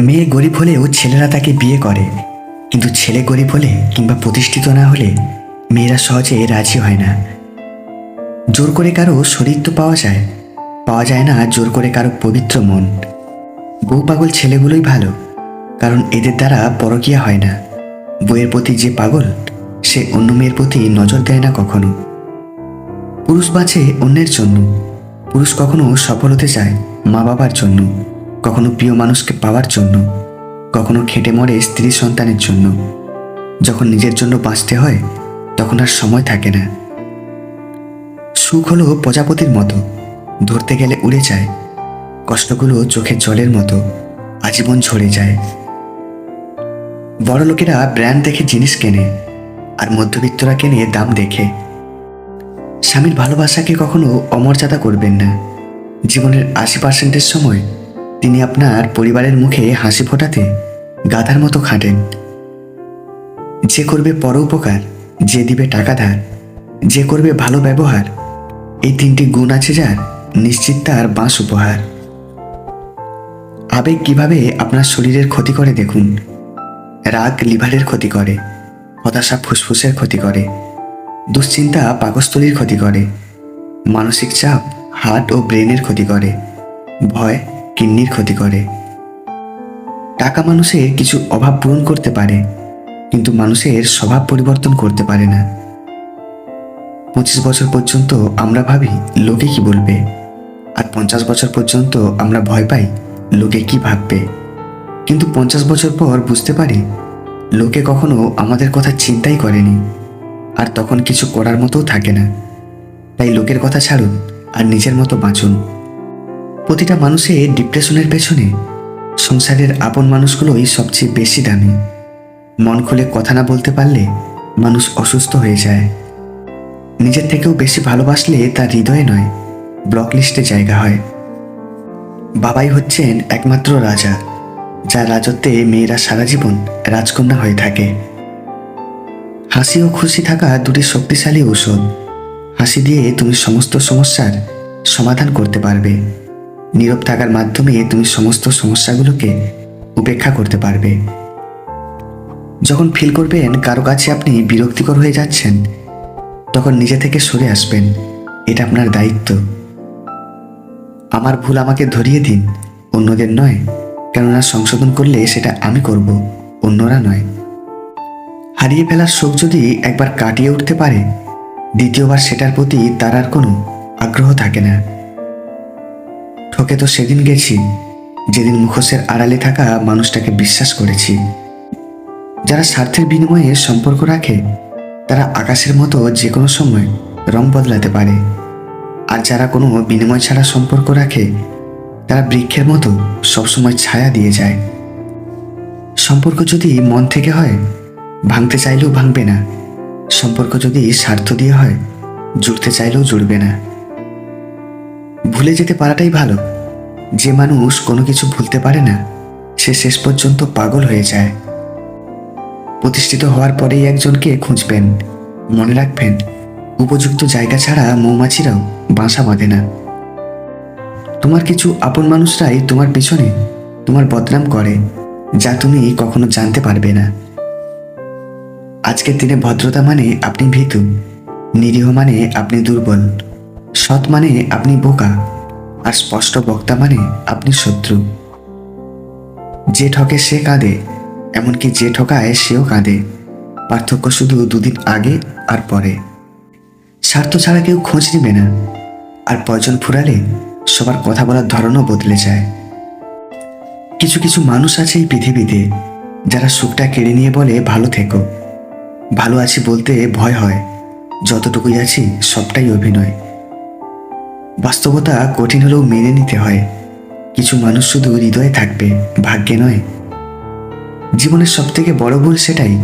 মেয়ে গরিব হলেও ছেলেরা তাকে বিয়ে করে। কিন্তু ছেলে গরিব হলে কিংবা প্রতিষ্ঠিত না হলে মেয়েরা সহজে রাজি হয় না। জোর করে কারও শরীর তো পাওয়া যায় পাওয়া যায় না জোর করে কারও পবিত্র মন। বউ পাগল ছেলেগুলোই ভালো, কারণ এদের দ্বারা পরকিয়া হয় না। বইয়ের প্রতি যে পাগল, সে অন্য মেয়ের প্রতি নজর দেয় না কখনো। পুরুষ বাঁচে অন্যের জন্য, পুরুষ কখনো সফল হতে চায় মা বাবার জন্য। কখনো প্রিয় মানুষকে পাওয়ার জন্য, কখনো খেটে মরে স্ত্রী সন্তানের জন্য। যখন নিজের জন্য বাঁচতে হয়, তখন আর সময় থাকে না। সুখ হলো প্রজাপতির মতো, ধরতে গেলে উড়ে যায়। কষ্টগুলো চোখের জলের মতো, আজীবন ঝরে যায়। বড় লোকেরা ব্র্যান্ড দেখে জিনিস কেনে, আর মধ্যবিত্তরা কেনে দাম দেখে। স্বামীর ভালোবাসাকে কখনো অমর্যাদা করবেন না। জীবনের আশি পার্সেন্টের সময় তিনি আপনার পরিবারের মুখে হাসি ফোটাতে গাধার মতো খাটেন। যে করবে পর উপকার, যে দিবে টাকা ধার, যে করবে ভালো ব্যবহার, এই তিনটি গুণ আছে যার নিশ্চিত তার বাঁশ উপহার। আবেগ কীভাবে আপনার শরীরের ক্ষতি করে দেখুন। রাগ লিভারের ক্ষতি করে, হতাশা ফুসফুসের ক্ষতি করে, দুশ্চিন্তা পাকস্থলীর ক্ষতি করে, মানসিক চাপ, হার্ট ও ব্রেনের ক্ষতি করে, ভয় কিডনির ক্ষতি করে। টাকা মানুষের কিছু অভাব পূরণ করতে পারে, কিন্তু মানুষের স্বভাব পরিবর্তন করতে পারে না। পঁচিশ বছর পর্যন্ত আমরা ভাবি, লোকে কি বলবে? আর পঞ্চাশ বছর পর্যন্ত আমরা ভয় পাই, লোকে কি ভাববে? কিন্তু পঞ্চাশ বছর পর বুঝতে পারি, লোকে কখনো আমাদের কথা চিন্তাই করেনি, আর তখন কিছু করার মতোও থাকে না। তাই লোকের কথা ছাড়ুন, আর নিজের মতো বাঁচুন। প্রতিটা মানুষের ডিপ্রেশনের পেছনে। সংসারের আপন মানুষগুলোই সবচেয়ে বেশি দামি। মন খুলে কথা না বলতে পারলে মানুষ অসুস্থ হয়ে যায়। নিজের থেকেও বেশি ভালোবাসলে তার হৃদয়ে নয় ব্লক লিস্টে জায়গা হয়। বাবাই হচ্ছেন একমাত্র রাজা, যার রাজত্বে মেয়েরা সারা জীবন রাজকন্যা হয়ে থাকে। হাসি ও খুশি থাকা দুটি শক্তিশালী ঔষধ। হাসি দিয়ে তুমি সমস্ত সমস্যার সমাধান করতে পারবে। নীরব থাকার মাধ্যমে তুমি সমস্ত সমস্যাগুলোকে উপেক্ষা করতে পারবে। যখন ফিল করবেন কারও কাছে আপনি বিরক্তিকর হয়ে যাচ্ছেন, তখন নিজে থেকে সরে আসবেন। এটা আপনার দায়িত্ব। আমার ভুল আমাকে ধরিয়ে দিন, অন্যদের নয়। কেননা সংশোধন করলে সেটা আমি করব, অন্যরা নয়। হারিয়ে ফেলার শোক যদি একবার কাটিয়ে উঠতে পারে, দ্বিতীয়বার সেটার প্রতি তার আর কোনো আগ্রহ থাকে না। ঠকে তো সেদিন গেছি, যেদিন মুখোশের আড়ালে থাকা মানুষটাকে বিশ্বাস করেছি। যারা স্বার্থের বিনিময়ে সম্পর্ক রাখে, তারা আকাশের মতো যে কোনো সময় রং বদলাতে পারে। আর যারা কোনো বিনিময় ছাড়া সম্পর্ক রাখে, তারা বৃক্ষের মতো সবসময় ছায়া দিয়ে যায়। সম্পর্ক যদি মন থেকে হয়, ভাঙতে চাইলেও ভাঙবে না। সম্পর্ক যদি স্বার্থ দিয়ে হয়, জুড়তে চাইলেও জুড়বে না। ভুলে যেতে পারাটাই ভালো। যে মানুষ কোনো কিছু ভুলতে পারে না, সে শেষ পর্যন্ত পাগল হয়ে যায়। প্রতিষ্ঠিত হওয়ার পরেই একজনকে খুঁজবেন, মনে রাখবেন, উপযুক্ত জায়গা ছাড়া মৌমাছিরাও বাসা বাঁধে না। তোমার কিছু আপন মানুষরাই তোমার পিছনে, তোমার বদনাম করে, যা তুমি কখনো জানতে পারবে না। আজকের দিনে ভদ্রতা মানে আপনি ভীতু, নিরীহ মানে আপনি দুর্বল। সৎ মানে আপনি বোকা, আর স্পষ্ট বক্তা মানে আপনি শত্রু। যে ঠকে সে কাঁদে, এমনকি যে ঠকায় সেও কাঁদে। পার্থক্য শুধু দুদিন আগে আর পরে। স্বার্থ ছাড়া কেউ খোঁজ নেবে না, আর পয়জন ফুরালে সবার কথা বলার ধরনও বদলে যায়। কিছু কিছু মানুষ আছে এই পৃথিবীতে, যারা সুখটা কেড়ে নিয়ে বলে, ভালো থেকো। ভালো আছি বলতে ভয় হয়। যতটুকুই আছি সবটাই অভিনয়। বাস্তবতা কঠিন হলেও মেনে নিতে হয়। কিছু মানুষ শুধু হৃদয়ে থাকবে, ভাগ্যে নয়। জীবনের সব থেকে বড় ভুল সেটাই,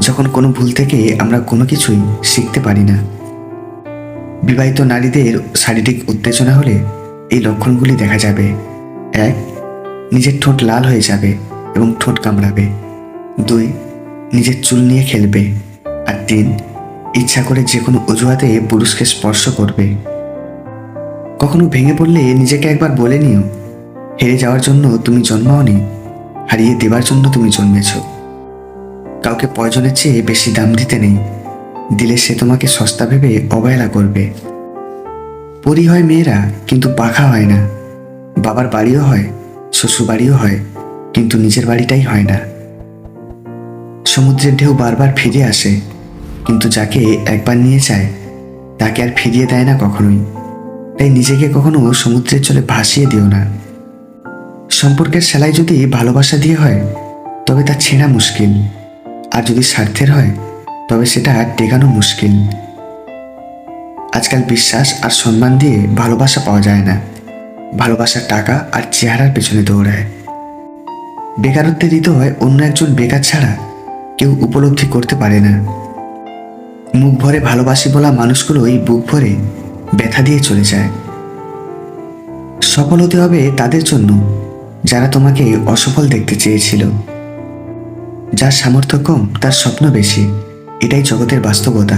যখন কোনো ভুল থেকে আমরা কোনো কিছুই শিখতে পারি না। বিবাহিত নারীদের শারীরিক উত্তেজনা হলে এই লক্ষণগুলি দেখা যাবে। এক, নিজের ঠোঁট লাল হয়ে যাবে এবং ঠোঁট কামড়াবে। দুই, নিজের চুল নিয়ে খেলবে। আর তিন, ইচ্ছা করে যে কোনো অজুহাতে পুরুষকে স্পর্শ করবে। কখনো ভেঙে পড়লে নিজেকে একবার বলে নিও। হেরে যাওয়ার জন্য তুমি জন্মাওনি, হারিয়ে দেবার জন্য তুমি জন্মেছ। কাউকে প্রয়োজনের চেয়ে বেশি দাম দিতে নেই, দিলে সে তোমাকে সস্তা ভেবে অবহেলা করবে। পরি হয় মেয়েরা, কিন্তু পাখা হয় না। বাবার বাড়িও হয়, শ্বশুর বাড়িও হয়, কিন্তু নিজের বাড়িটাই হয় না। সমুদ্রের ঢেউ বারবার ফিরে আসে, কিন্তু যাকে একবার নিয়ে যায়, তাকে আর ফিরিয়ে দেয় না কখনোই। তাই নিজেকে কখনো সমুদ্রের জলে ভাসিয়ে দিও না। সম্পর্কের সেলাই যদি ভালোবাসা দিয়ে হয়, তবে তা ছেঁড়া মুশকিল। আর যদি স্বার্থের হয়, তবে সেটা টেকানো মুশকিল। আজকাল বিশ্বাস আর সম্মান দিয়ে ভালোবাসা পাওয়া যায় না। ভালোবাসা টাকা আর চেহারার পেছনে দৌড়ায়। বেকারত্বের হৃদয় অন্য একজন বেকার ছাড়া কেউ উপলব্ধি করতে পারে না। মুখ ভরে ভালোবাসি বলা মানুষগুলোই বুক ভরে ব্যথা দিয়ে চলে যায়। সফল হতে হবে তাদের জন্য, যারা তোমাকে অসফল দেখতে চেয়েছিল। যার সামর্থ্য কম, তার স্বপ্ন বেশি, এটাই জগতের বাস্তবতা।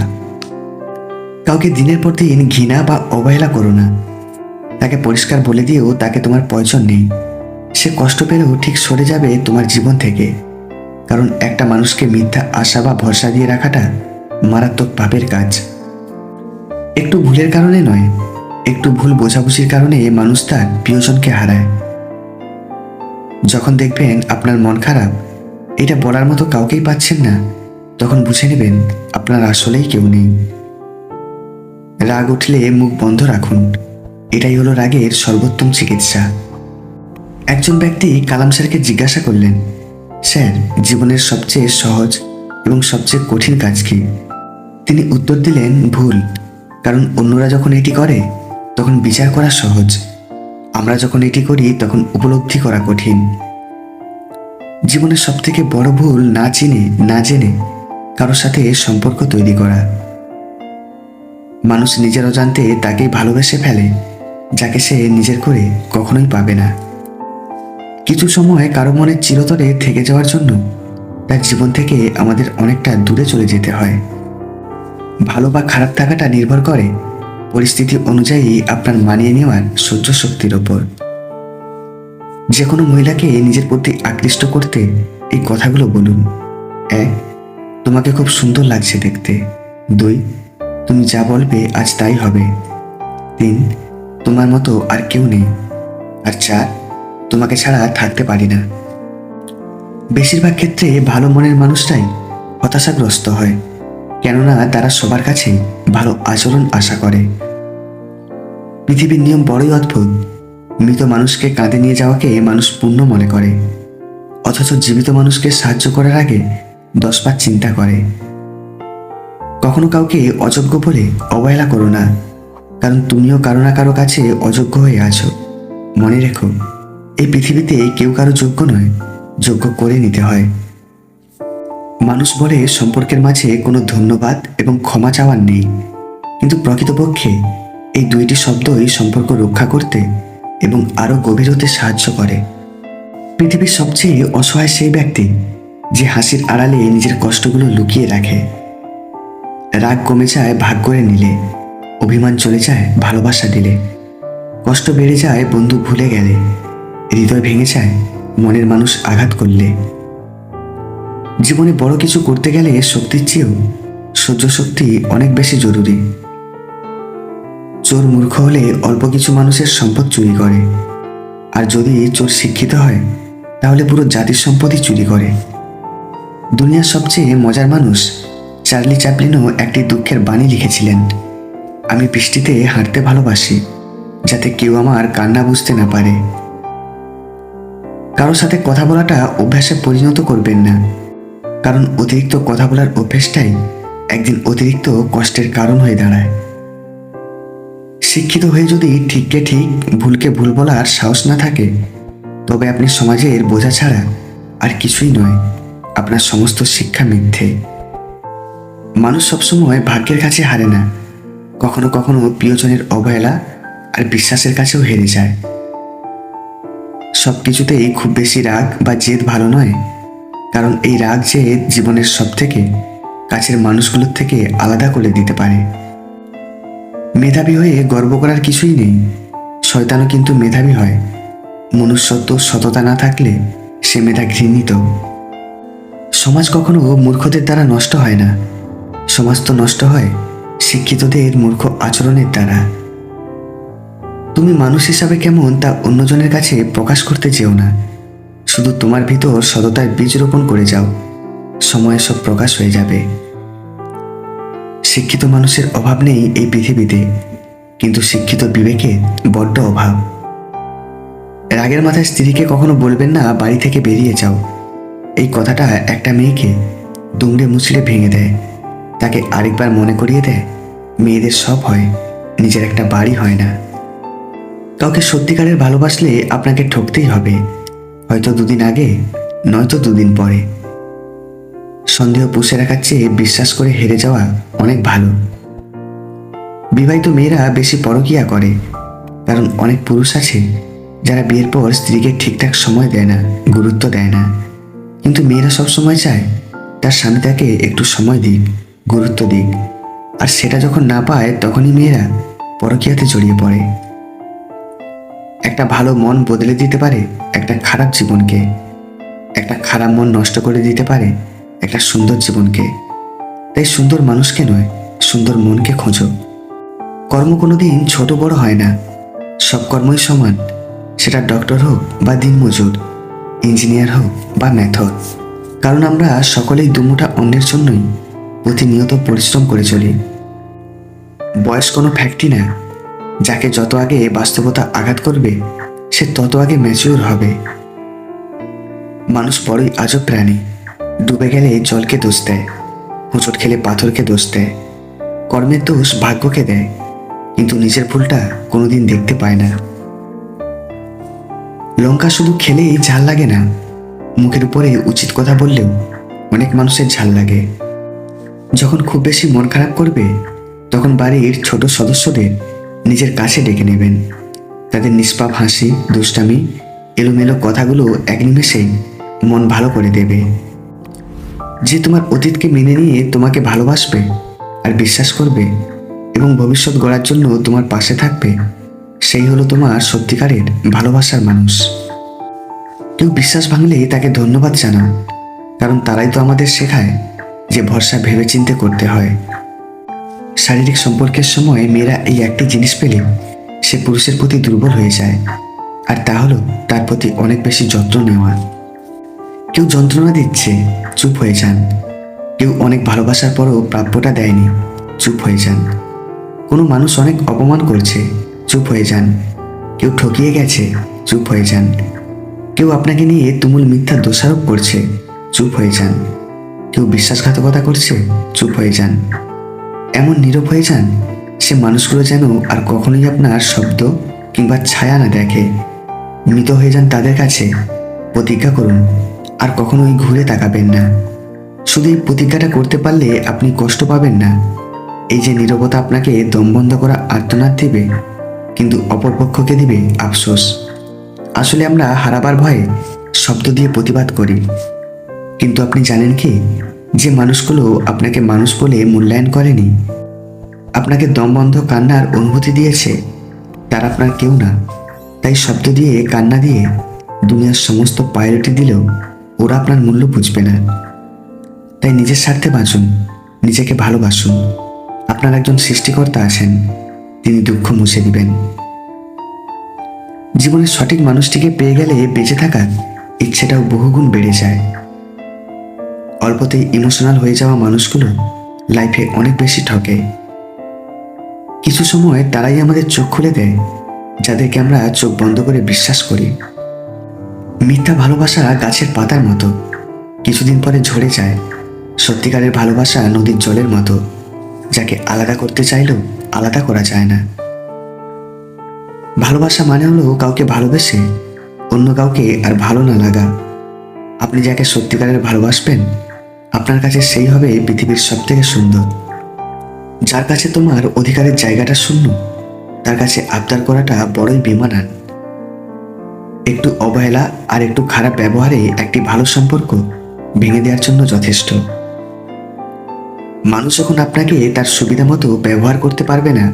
কাউকে দিনের পর দিন ঘৃণা বা অবহেলা করো না। তাকে পরিষ্কার বলে দিয়েও তাকে তোমার প্রয়োজন নেই। সে কষ্ট পেলেও ঠিক সরে যাবে তোমার জীবন থেকে। কারণ একটা মানুষকে মিথ্যা আশা বা ভরসা দিয়ে রাখাটা মারাত্মক পাপের কাজ। একটু ভুলের কারণে নয়, একটু ভুল বোঝাবুঝির কারণে মানুষ তার প্রিয়জনকে হারায়। যখন দেখবেন আপনার মন খারাপ, এটা বলার মতো কাউকেই পাচ্ছেন না, তখন বুঝে নেবেন আপনার আসলেই কেউ নেই। রাগ উঠলে মুখ বন্ধ রাখুন, এটাই হলো রাগের সর্বোত্তম চিকিৎসা। একজন ব্যক্তি কালাম স্যারকে জিজ্ঞাসা করলেন, স্যার, জীবনের সবচেয়ে সহজ এবং সবচেয়ে কঠিন কাজ কি? তিনি উত্তর দিলেন, ভুল। কারণ অন্যরা যখন এটি করে, তখন বিচার করা সহজ। আমরা যখন এটি করি, তখন উপলব্ধি করা কঠিন। জীবনের সবথেকে বড় ভুল না চিনে, না জেনে কারোর সাথে সম্পর্ক তৈরি করা। মানুষ নিজের অজান্তে তাকেই ভালোবেসে ফেলে, যাকে সে নিজের করে কখনোই পাবে না। কিছু সময় কারও মনের চিরতরে থেকে যাওয়ার জন্য তার জীবন থেকে আমাদের অনেকটা দূরে চলে যেতে হয়। ভালো বা খারাপ থাকাটা নির্ভর করে। পরিস্থিতি অনুযায়ী আপনার মানিয়ে নেওয়ার সহ্য শক্তির ওপর। যে কোনো মহিলাকে নিজের প্রতি আকৃষ্ট করতে এই কথাগুলো বলুন। এক, তোমাকে খুব সুন্দর লাগছে দেখতে। দুই, তুমি যা বলবে আজ তাই হবে। তিন, তোমার মতো আর কেউ নেই। আর চার, তোমাকে ছাড়া থাকতে পারি না। বেশিরভাগ ক্ষেত্রে ভালো মনের মানুষটাই হতাশাগ্রস্ত হয়। কেননা তারা সবার কাছে ভালো আচরণ আশা করে। পৃথিবীর নিয়ম বড়ই অদ্ভুত। মৃত মানুষকে কাঁধে নিয়ে যাওয়াকে মানুষ পূর্ণ মনে করে। অথচ জীবিত মানুষকে সাহায্য করার আগে দশবার চিন্তা করে। কখনো কাউকে অযোগ্য বলে অবহেলা করো না। কারণ তুমিও কারও না কারও কাছে অযোগ্য হয়ে আছো। মনে রেখো, এই পৃথিবীতে কেউ কারও যোগ্য নয়, যোগ্য করে নিতে হয়। মানুষ বলে সম্পর্কের মাঝে কোনো ধন্যবাদ এবং ক্ষমা চাওয়ার নেই। কিন্তু প্রকৃতপক্ষে এই দুইটি শব্দই সম্পর্ক রক্ষা করতে এবং আরও গভীর হতে সাহায্য করে। পৃথিবীর সবচেয়ে অসহায় সেই ব্যক্তি যে হাসির আড়ালে নিজের কষ্টগুলো লুকিয়ে রাখে। রাগ কমে যায় ভাগ করে নিলে, অভিমান চলে যায় ভালোবাসা দিলে। কষ্ট বেড়ে যায় বন্ধু ভুলে গেলে, হৃদয় ভেঙে যায় মনের মানুষ আঘাত করলে। জীবনে বড় কিছু করতে গেলে শক্তির চেয়েও সহ্য শক্তি অনেক বেশি জরুরি। চোর মূর্খ হলে অল্প কিছু মানুষের সম্পদ চুরি করে। আর যদি চোর শিক্ষিত হয়, তাহলে পুরো জাতির সম্পদই চুরি করে। দুনিয়ার সবচেয়ে মজার মানুষ চার্লি চ্যাপলিনও একটি দুঃখের বাণী লিখেছিলেন, আমি বৃষ্টিতে হাঁটতে ভালোবাসি, যাতে কেউ আমার কান্না বুঝতে না পারে। কারোর সাথে কথা বলাটা অভ্যাসে পরিণত করবেন না। কারণ অতিরিক্ত কথা বলার অভ্যেসটাই একদিন অতিরিক্ত কষ্টের কারণ হয়ে দাঁড়ায়। শিক্ষিত হয়ে যদি ঠিককে ঠিক, ভুলকে ভুল বলার সাহস না থাকে, তবে আপনি সমাজের বোঝা ছাড়া আর কিছুই নয়, আপনার সমস্ত শিক্ষা মিথ্যে। মানুষ সবসময় ভাগ্যের কাছে হারে না। কখনো কখনো প্রিয়জনের অবহেলা আর বিশ্বাসের কাছেও হেরে যায়। সব কিছুতেই খুব বেশি রাগ বা জেদ ভালো নয়। কারণ এই রাগ যে জীবনের সব থেকে কাছের মানুষগুলোর থেকে আলাদা করে দিতে পারে। মেধাবী হয়ে গর্ব করার কিছুই নেই। শয়তানও কিন্তু মেধাবী হয়। মনুষ্যত্ব, সততা না থাকলে সে মেধা ঘৃণিত। সমাজ কখনো মূর্খদের দ্বারা নষ্ট হয় না। সমাজ তো নষ্ট হয় শিক্ষিতদের মূর্খ আচরণের দ্বারা। তুমি মানুষ হিসাবে কেমন তা অন্যজনের কাছে প্রকাশ করতে যেও না। শুধু তোমার ভিতর সততার বীজ রোপণ করে যাও। সময়ে সব প্রকাশ হয়ে যাবে। শিক্ষিত মানুষের অভাব নেই এই পৃথিবীতে, কিন্তু শিক্ষিত বিবেকে বড্ড অভাব। রাগের মাথায় স্ত্রীকে কখনো বলবেন না, বাড়ি থেকে বেরিয়ে যাও। এই কথাটা একটা মেয়েকে দুমড়ে মুচড়ে ভেঙে দেয়। তাকে আরেকবার মনে করিয়ে দেয়, মেয়েদের সব হয়, নিজের একটা বাড়ি হয় না। কাউকে সত্যিকারের ভালোবাসলে আপনাকে ঠকতেই হবে। হয়তো দুদিন আগে, নয়তো দুদিন পরে। সন্দেহ পুষে রাখার চেয়ে বিশ্বাস করে হেরে যাওয়া অনেক ভালো। বিবাহিত মেয়েরা বেশি পরকিয়া করে, কারণ অনেক পুরুষ আছে যারা বিয়ের পর স্ত্রীকে ঠিকঠাক সময় দেয় না, গুরুত্ব দেয় না। কিন্তু মেয়েরা সব সময় চায় তার স্বামী তাকে একটু সময় দিক, গুরুত্ব দিক। আর সেটা যখন না পায়, তখনই মেয়েরা পরকীয়াতে জড়িয়ে পড়ে। একটা ভালো মন বদলে দিতে পারে একটা খারাপ জীবনকে। একটা খারাপ মন নষ্ট করে দিতে পারে একটা সুন্দর জীবনকে। তাই সুন্দর মানুষকে নয়, সুন্দর মনকে খোঁজো। কর্ম কোনোদিন ছোট বড় হয় না। সব কর্মই সমান। সেটা ডক্টর হোক বা দিনমজুর ইঞ্জিনিয়ার হোক বা ম্যাথর। কারণ আমরা সকলেই দুমুঠা অন্যের জন্যই প্রতিনিয়ত পরিশ্রম করে চলি। বয়স কোনো ফ্যাক্টরি না। যাকে যত আগে বাস্তবতা আঘাত করবে, সে তত আগে ম্যাচিউর হবে। মানুষ বড়ই আজব প্রাণী। ডুবে গেলে জলকে দোষ দেয়, হোঁচট খেলে পাথরকে দোষ দেয়, কর্মের দোষ ভাগ্যকে দেয়, কিন্তু নিজের ভুলটা কোনোদিন দেখতে পায় না। লঙ্কা শুধু খেলেই ঝাল লাগে না, মুখের উপরে উচিত কথা বললেও অনেক মানুষের ঝাল লাগে। যখন খুব বেশি মন খারাপ করবে, তখন বাড়ির ছোট সদস্যদের নিজের কাছে ডেকে নেবেন। তাদের নিষ্পাপ হাসি, দুষ্টামি, এলোমেলো কথাগুলো এক নিমেষেই মন ভালো করে দেবে। যে তোমার অতীতকে মেনে নিয়ে তোমাকে ভালোবাসবে আর বিশ্বাস করবে এবং ভবিষ্যৎ গড়ার জন্য তোমার পাশে থাকবে, সেই হলো তোমার সত্যিকারের ভালোবাসার মানুষ। কেউ বিশ্বাস ভাঙলে তাকে ধন্যবাদ জানাও কারণ তারাই তো আমাদের শেখায় যে ভরসা ভেবেচিন্তে করতে হয়। শারীরিক সম্পর্কের সময় মেয়েরা এই একটি জিনিস পেলে সে পুরুষের প্রতি দুর্বল হয়ে যায়। আর তা হলো, তার প্রতি অনেক বেশি যত্ন নেওয়া। কেউ যন্ত্রণা দিচ্ছে, চুপ হয়ে যান। কেউ অনেক ভালোবাসার পরও প্রাপ্যটা দেয়নি, চুপ হয়ে যান। কোনো মানুষ অনেক অপমান করছে, চুপ হয়ে যান। কেউ ঠকিয়ে গেছে, চুপ হয়ে যান। কেউ আপনাকে নিয়ে তুমুল মিথ্যা দোষারোপ করছে, চুপ হয়ে যান। কেউ বিশ্বাসঘাতকতা করছে, চুপ হয়ে যান। এমন নীরব হয়ে যান, সে মানুষগুলো যেন আর কখনোই আপনার শব্দ কিংবা ছায়া না দেখে। মৃত হয়ে যান তাদের কাছে, প্রতিজ্ঞা করুন, আর কখনোই ঘুরে তাকাবেন না। শুধু এই প্রতিজ্ঞাটা করতে পারলে আপনি কষ্ট পাবেন না। এই যে নীরবতা আপনাকে দম বন্ধ করা আর্তনাদ দিবে, কিন্তু অপরপক্ষকে দিবে আফসোস। আসলে আমরা হারাবার ভয়ে শব্দ দিয়ে প্রতিবাদ করি। কিন্তু আপনি জানেন কি? যে মানুষগুলো আপনাকে মানুষ বলে মূল্যায়ন করেনি, আপনাকে দমবন্ধ কান্নার অনুভূতি দিয়েছে, তারা আপনার কেউ না। তাই শব্দ দিয়ে, কান্না দিয়ে দুনিয়ার সমস্ত পায়োরিটি দিলেও ওরা আপনার মূল্য বুঝবে না। তাই নিজের স্বার্থে বাঁচুন, নিজেকে ভালোবাসুন। আপনার একজন সৃষ্টিকর্তা আছেন, তিনি দুঃখ মুছে দিবেন। জীবনের সঠিক মানুষটিকে পেয়ে গেলে বেঁচে থাকার ইচ্ছেটাও বহুগুণ বেড়ে যায়। অল্পতেই ইমোশনাল হয়ে যাওয়া মানুষগুলো লাইফে অনেক বেশি ঠকে। কিছু সময় তারাই আমাদের চোখ খুলে দেয়, যাদেরকে আমরা চোখ বন্ধ করে বিশ্বাস করি। মিথ্যা ভালোবাসা গাছের পাতার মতো, কিছুদিন পরে ঝরে যায়, সত্যিকারের ভালোবাসা নদীর জলের মতো, যাকে আলাদা করতে চাইলেও আলাদা করা যায় না। ভালোবাসা মানে হলো কাউকে ভালোবেসে অন্য কাউকে আর ভালো না লাগা। আপনি যাকে সত্যিকারের ভালোবাসবেন আপনার কাছে সেই হবে পৃথিবীর সব থেকে সুন্দর। যার কাছে তোমার অধিকারের জায়গাটা শূন্য, তার কাছে আবদার করাটা বড়ই বেমানান। একটু অবহেলা আর একটু খারাপ ব্যবহারে একটি ভালো সম্পর্ক ভেঙে দেওয়ার জন্য যথেষ্ট। মানুষ যখন আপনাকে তার সুবিধা মতো ব্যবহার করতে পারবে না,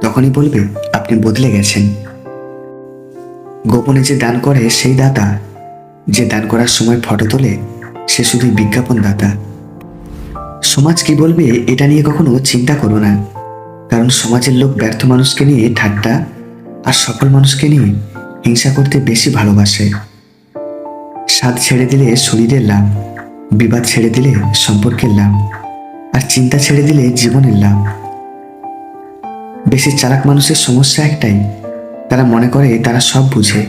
তখনই বলবে, আপনি বদলে গেছেন। গোপনে যে দান করে সেই দাতা, যে দান করার সময় ফটো তোলে সে শুধুই বিজ্ঞাপনদাতা সমাজ কি বলবে এটা নিয়ে কখনো চিন্তা করো না। কারণ সমাজের লোক ব্যর্থ মানুষকে নিয়ে ঠাট্টা আর সফল মানুষকে নিয়ে হিংসা করতে বেশি ভালোবাসে। স্বাদ ছেড়ে দিলে শরীরের লাভ, বিবাদ ছেড়ে দিলে সম্পর্কের লাভ, আর চিন্তা ছেড়ে দিলে জীবনের লাভ। বেশি চালাক মানুষের সমস্যা একটাই, তারা মনে করে তারা সব বুঝে,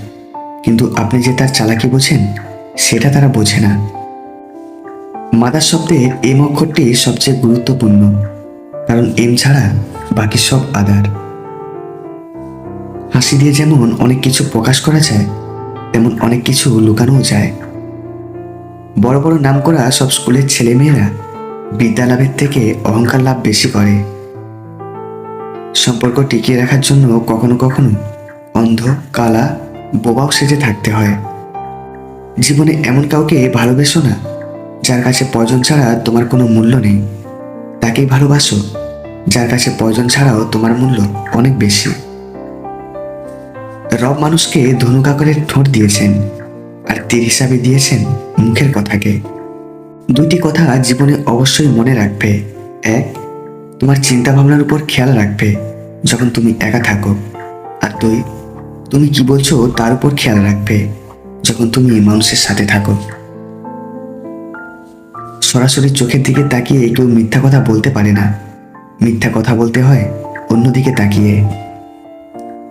কিন্তু আপনি যে তার চালাকি বোঝেন, সেটা তারা বোঝে না। মাদার শব্দের এম অক্ষরটি সবচেয়ে গুরুত্বপূর্ণ, কারণ এম ছাড়া বাকি সব আদার হাসি দিয়ে যেমন অনেক কিছু প্রকাশ করা যায়, তেমন অনেক কিছু লুকানোও যায়। বড় বড় নাম করা সব স্কুলের ছেলেমেয়েরা বিদ্যা লাভের থেকে অহংকার লাভ বেশি করে। সম্পর্ক টিকিয়ে রাখার জন্য কখনো কখনো অন্ধ, কালা, বোবাও সেজে থাকতে হয়। জীবনে এমন কাউকে ভালোবেসো না যার কাছে প্রয়োজন ছাড়া তোমার কোনো মূল্য নেই। তাকেই ভালোবাসো। যার কাছে প্রয়োজন ছাড়াও তোমার মূল্য অনেক বেশি। রব মানুষকে ধনুকাকরের ঠোঁট দিয়েছেন আর তীর হিসাবে দিয়েছেন মুখের কথাকে। দুইটি কথা জীবনে অবশ্যই মনে রাখবে। এক, তোমার চিন্তা ভাবনার উপর খেয়াল রাখবে যখন তুমি একা থাকো। আর দুই, তুমি কি বলছো তার উপর খেয়াল রাখবে যখন তুমি মানুষের সাথে থাকো। সরাসরি চোখের দিকে তাকিয়ে কেউ মিথ্যা কথা বলতে পারে না। মিথ্যা কথা বলতে হয় অন্যদিকে তাকিয়ে।